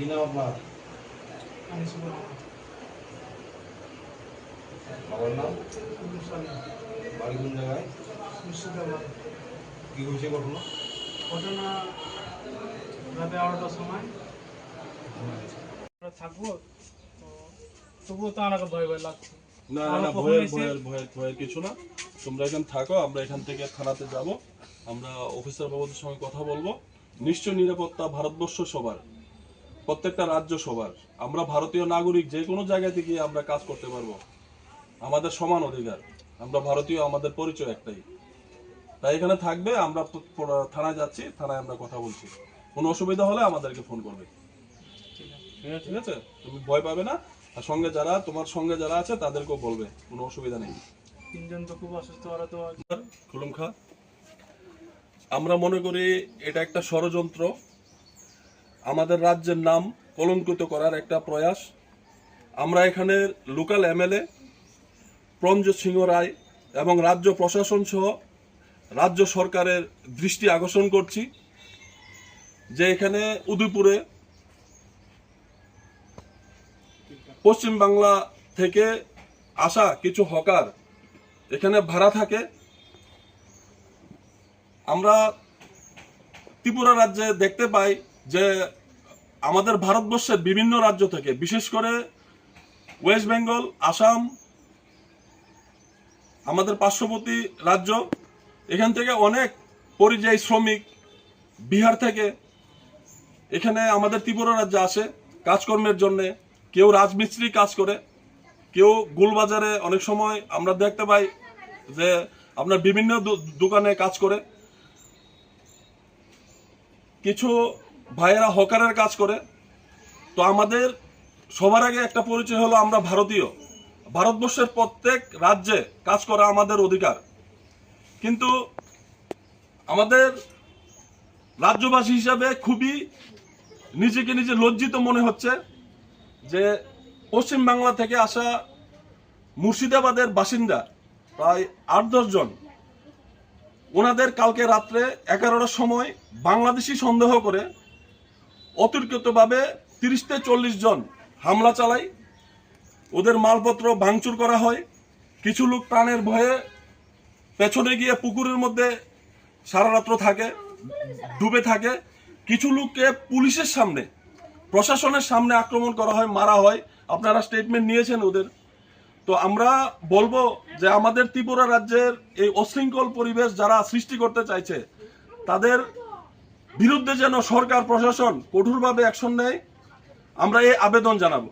কি নাম আপনার বাবার নাম? বাড়ি কোন জায়গায় মুর্শিদাবাদ। কি হয়েছে ঘটনা? ঘটনা রাতে এগারোটার সময়। আমরা থাকব তো তবুও তো আমাকে ভয় ভয় লাগছে। না না না ভয়ের ভয়ের ভয়ের ভয়ের কিছু না। তোমরা এখানে থাকো আমরা এখান থেকে থানাতে যাব। আমরা অফিসার বাবুদের সঙ্গে কথা বলব। নিশ্চয় নিরাপত্তা ভারতবর্ষ সবার। প্রত্যেকটা রাজ্য সবার। আমরা ভারতীয় নাগরিক যে কোনো জায়গা থেকে আমরা কাজ করতে পারব। আমাদের সমান অধিকার। আমরা ভারতীয় আমাদের পরিচয় একটাই। তাই এখানে থাকবে আমরা থানায় যাচ্ছি থানায় আমরা কথা বলছি। কোনো অসুবিধা হলে আমাদেরকে ফোন করবে। ঠিক আছে? ঠিক আছে? তুমি ভয় পাবে না। আর সঙ্গে যারা তোমার সঙ্গে যারা আছে তাদেরকেও বলবে কোনো অসুবিধা নেই। তিনজন তো খুব অসুস্থ ওরা তো আমরা মনে করি এটা একটা ষড়যন্ত্র। আমাদের রাজ্যের নাম কলঙ্কিত করার একটা প্রয়াস। আমরা এখানে লোকাল এমএলএ প্রঞ্জিত সিংহ রায় এবং রাজ্য প্রশাসন সহ রাজ্য সরকারের দৃষ্টি আকর্ষণ করছি যে এখানে উদয়পুরে পশ্চিম বাংলা থেকে আসা কিছু হকার এখানে ভাড়া থাকে। আমরা ত্রিপুরা রাজ্যে দেখতে পাই যে আমাদের ভারতবর্ষের বিভিন্ন রাজ্য থেকে, বিশেষ করে ওয়েস্ট বেঙ্গল আসাম আমাদের পার্শ্ববর্তী রাজ্য, এখান থেকে অনেক পরিযায়ী শ্রমিক বিহার থেকে এখানে আমাদের ত্রিপুরা রাজ্যে আসে কাজকর্মের জন্যে। কেউ রাজমিস্ত্রি কাজ করে, কেউ গুলবাজারে অনেক সময় আমরা দেখতে পাই যে আপনার বিভিন্ন দোকানে কাজ করে। কিছু ভাইয়েরা হকারের কাজ করে। তো আমাদের সবার আগে একটা পরিচয় হলো আমরা ভারতীয়। ভারতবর্ষের প্রত্যেক রাজ্যে কাজ করা আমাদের অধিকার। কিন্তু আমাদের রাজ্যবাসী হিসাবে খুবই নিজেকে নিজে লজ্জিত মনে হচ্ছে যে পশ্চিম বাংলা থেকে আসা মুর্শিদাবাদের বাসিন্দা প্রায় আট জন, ওনাদের কালকে রাত্রে এগারোটার সময় বাংলাদেশি সন্দেহ করে অতর্কিতভাবে তিরিশ থেকে চল্লিশ জন হামলা চালায়। ওদের মালপত্র ভাঙচুর করা হয়। কিছু লোক প্রাণের ভয়ে পেছনে গিয়ে পুকুরের মধ্যে সারা রাত্র থাকে, ডুবে থাকে। কিছু লোককে পুলিশের সামনে, প্রশাসনের সামনে আক্রমণ করা হয়, মারা হয়। আপনারা স্টেটমেন্ট নিয়েছেন ওদের। তো আমরা বলব যে আমাদের ত্রিপুরা রাজ্যের এই অশৃঙ্খল পরিবেশ যারা সৃষ্টি করতে চাইছে, তাদের বিরুদ্ধে যেন সরকার প্রশাসন কঠোরভাবে অ্যাকশন নেয় আমরা এই আবেদন জানাব।